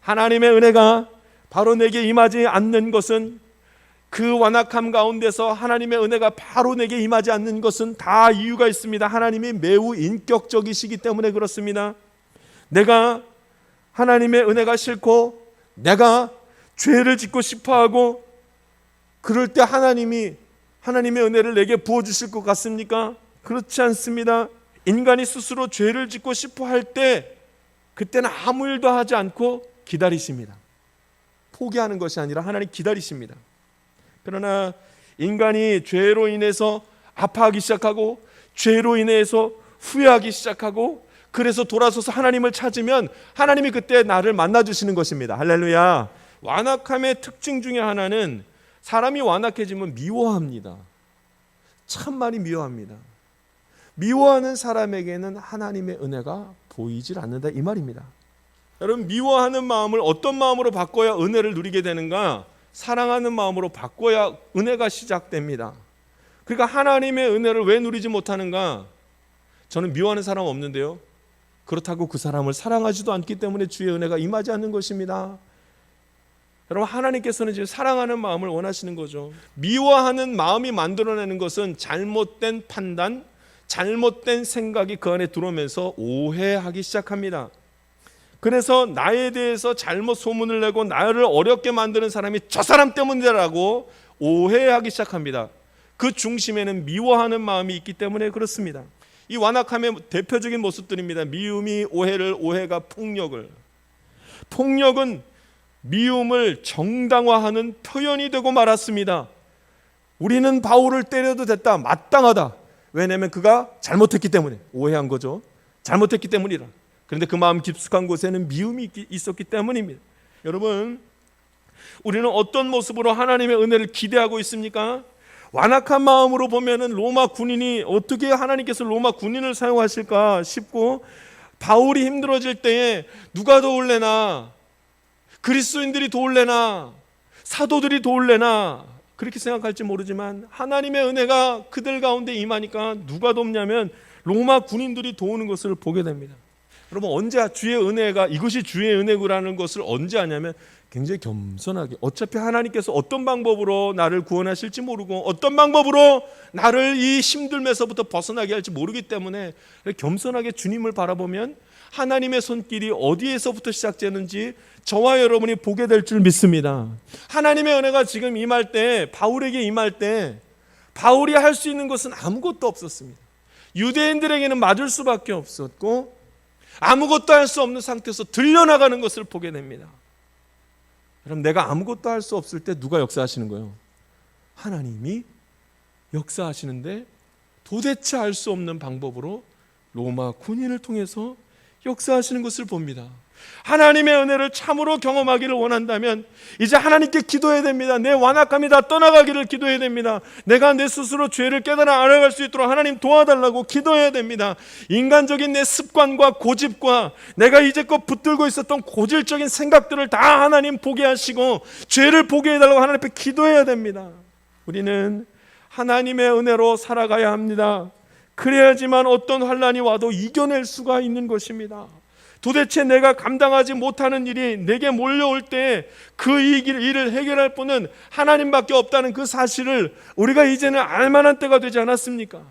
하나님의 은혜가 바로 내게 임하지 않는 것은 그 완악함 가운데서 하나님의 은혜가 바로 내게 임하지 않는 것은 다 이유가 있습니다. 하나님이 매우 인격적이시기 때문에 그렇습니다. 내가 하나님의 은혜가 싫고 내가 죄를 짓고 싶어 하고 그럴 때 하나님이 하나님의 은혜를 내게 부어 주실 것 같습니까? 그렇지 않습니다. 인간이 스스로 죄를 짓고 싶어 할 때 그때는 아무 일도 하지 않고 기다리십니다. 포기하는 것이 아니라 하나님 기다리십니다. 그러나 인간이 죄로 인해서 아파하기 시작하고 죄로 인해서 후회하기 시작하고 그래서 돌아서서 하나님을 찾으면 하나님이 그때 나를 만나 주시는 것입니다. 할렐루야. 완악함의 특징 중에 하나는 사람이 완악해지면 미워합니다. 참 많이 미워합니다. 미워하는 사람에게는 하나님의 은혜가 보이질 않는다 이 말입니다. 여러분 미워하는 마음을 어떤 마음으로 바꿔야 은혜를 누리게 되는가? 사랑하는 마음으로 바꿔야 은혜가 시작됩니다. 그러니까 하나님의 은혜를 왜 누리지 못하는가? 저는 미워하는 사람 없는데요. 그렇다고 그 사람을 사랑하지도 않기 때문에 주의 은혜가 임하지 않는 것입니다. 여러분 하나님께서는 지금 사랑하는 마음을 원하시는 거죠. 미워하는 마음이 만들어내는 것은 잘못된 판단, 잘못된 생각이 그 안에 들어오면서 오해하기 시작합니다. 그래서 나에 대해서 잘못 소문을 내고 나를 어렵게 만드는 사람이 저 사람 때문이라고 오해하기 시작합니다. 그 중심에는 미워하는 마음이 있기 때문에 그렇습니다. 이 완악함의 대표적인 모습들입니다. 미움이 오해를, 오해가 폭력을. 폭력은 미움을 정당화하는 표현이 되고 말았습니다. 우리는 바울을 때려도 됐다. 마땅하다. 왜냐하면 그가 잘못했기 때문에 오해한 거죠. 잘못했기 때문이라. 그런데 그 마음 깊숙한 곳에는 미움이 있었기 때문입니다. 여러분, 우리는 어떤 모습으로 하나님의 은혜를 기대하고 있습니까? 완악한 마음으로 보면은 로마 군인이 어떻게 하나님께서 로마 군인을 사용하실까 싶고 바울이 힘들어질 때에 누가 도울래나 그리스도인들이 도울래나 사도들이 도울래나 그렇게 생각할지 모르지만 하나님의 은혜가 그들 가운데 임하니까 누가 돕냐면 로마 군인들이 도우는 것을 보게 됩니다. 여러분 언제 주의 은혜가 이것이 주의 은혜구라는 것을 언제 하냐면 굉장히 겸손하게 어차피 하나님께서 어떤 방법으로 나를 구원하실지 모르고 어떤 방법으로 나를 이 힘들면서부터 벗어나게 할지 모르기 때문에 겸손하게 주님을 바라보면 하나님의 손길이 어디에서부터 시작되는지 저와 여러분이 보게 될 줄 믿습니다. 하나님의 은혜가 지금 임할 때 바울에게 임할 때 바울이 할 수 있는 것은 아무것도 없었습니다. 유대인들에게는 맞을 수밖에 없었고 아무것도 할 수 없는 상태에서 들려나가는 것을 보게 됩니다. 그럼 내가 아무것도 할 수 없을 때 누가 역사하시는 거예요? 하나님이 역사하시는데 도대체 알 수 없는 방법으로 로마 군인을 통해서 역사하시는 것을 봅니다. 하나님의 은혜를 참으로 경험하기를 원한다면 이제 하나님께 기도해야 됩니다. 내 완악함이 다 떠나가기를 기도해야 됩니다. 내가 내 스스로 죄를 깨달아 알아갈 수 있도록 하나님 도와달라고 기도해야 됩니다. 인간적인 내 습관과 고집과 내가 이제껏 붙들고 있었던 고질적인 생각들을 다 하나님 보게 하시고 죄를 보게 해달라고 하나님 앞에 기도해야 됩니다. 우리는 하나님의 은혜로 살아가야 합니다. 그래야지만 어떤 환란이 와도 이겨낼 수가 있는 것입니다. 도대체 내가 감당하지 못하는 일이 내게 몰려올 때 그 일을 해결할 분은 하나님밖에 없다는 그 사실을 우리가 이제는 알만한 때가 되지 않았습니까?